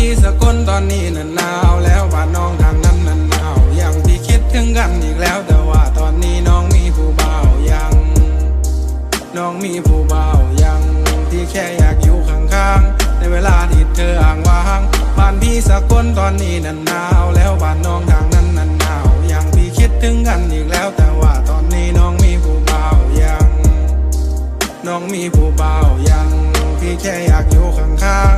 พี่สกลตอนนี้น่ะหนาวแล้วบ้าน้องทางนั้นน่ะหนาวยังพี่คิดถึงกันอีกแล้วแต่ว่าตอนนี้น้องมีผู้เบ่ายังน้องมีผู้เบ่ายังที่แค่อยากอยู่ข้างๆในเวลาที่เธออ่างว่างบ้านพี่สกลตอนนี้นันหนาวแล้วบ้านน้องทางนั้นนันหนาวยังพี่คิดถึงกันอีกแล้วแต่ว่าตอนนี้น้องมีผู้เบ่ายัง น้องมีผู้เบ่ายังพี่แค่อยากอยู่ข้างๆ